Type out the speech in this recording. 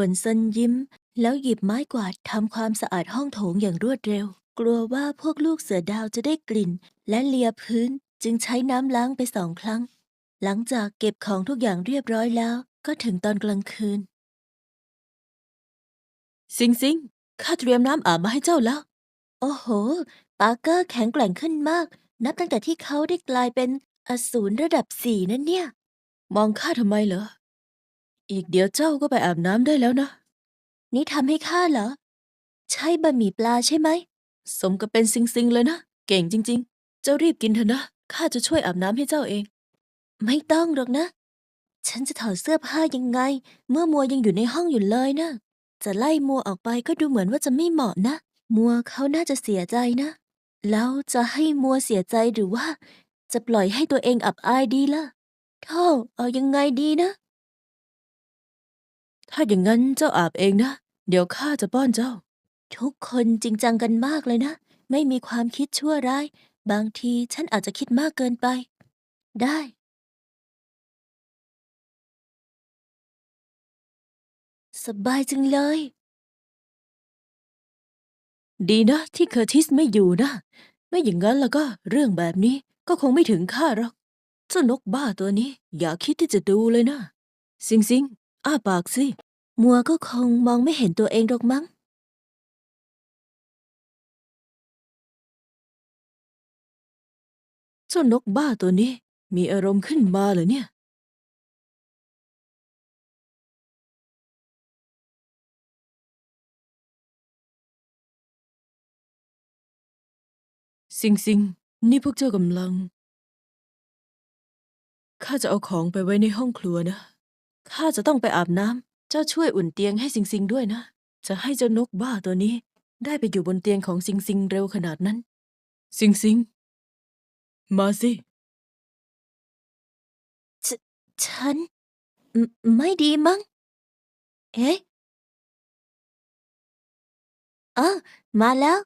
หวนเซินยิ้ม แล้วหยิบไม้กวาดทำความสะอาดห้องโถงอย่างรวดเร็ว กลัวว่าพวกลูกเสือดาวจะได้กลิ่น และเลียพื้นจึงใช้น้ำล้างไปสองครั้ง หลังจากเก็บของทุกอย่างเรียบร้อยแล้ว ก็ถึงตอนกลางคืน ซิงซิงข้าเตรียมน้ำอาบมาให้เจ้าแล้ว โอ้โห ปาร์เกอร์แข็งแกร่งขึ้นมาก นับตั้งแต่ที่เขาได้กลายเป็นอสูรระดับสี่นั่นเนี่ย มองข้าทำไมเหรอ อีกเดี๋ยวเจ้าก็ไปอาบน้ำได้แล้วนะ นี่ทำให้ข้าเหรอ ใช่บะหมี่ปลาใช่ไหม สมกับเป็นซิงซิงเลยนะ เก่งจริง ๆ เจ้ารีบกินเถอะนะ ข้าจะช่วยอาบน้ำให้เจ้าเอง ไม่ต้องหรอกนะ ฉันจะถอดเสื้อผ้ายังไง เมื่อมัวยังอยู่ในห้องอยู่เลยนะ จะไล่มัวออกไปก็ดูเหมือนว่าจะไม่เหมาะนะ มัวเขาน่าจะเสียใจนะ แล้วจะให้มัวเสียใจหรือว่า จะปล่อยให้ตัวเองอับอายดีล่ะโธ่เอายังไงดีนะ ถ้าอย่างนั้นเจ้าอาบเองนะ เดี๋ยวข้าจะป้อนเจ้า ทุกคนจริงจังกันมากเลยนะ ไม่มีความคิดชั่วร้าย บางทีฉันอาจจะคิดมากเกินไป ได้ สบายจังเลย ดีนะ ที่เคอร์ติสไม่อยู่นะ ไม่อย่างนั้นแล้วก็เรื่องแบบนี้ก็คงไม่ถึงข้าหรอก เจ้านกบ้าตัวนี้ อย่าคิดที่จะดูเลยนะสิงสิง อ้าปากสิ มัวก็คงมองไม่เห็นตัวเองหรอกมั้ง เจ้านกบ้าตัวนี้ มีอารมณ์ขึ้นมาเหรอเนี่ย สิงสิง นี่พวกเจ้ากำลัง ข้าจะเอาของไปไว้ในห้องครัวนะ ข้าจะต้องไปอาบน้ำ เจ้าช่วยอุ่นเตียงให้สิงสิงด้วยนะ จะให้เจ้านกบ้าตัวนี้ ได้ไปอยู่บนเตียงของสิงสิงเร็วขนาดนั้น สิงสิง มาสิฉฉัน ไม่ไม่ดีมั้ง เอ๊ะอ๋อมาแล้ว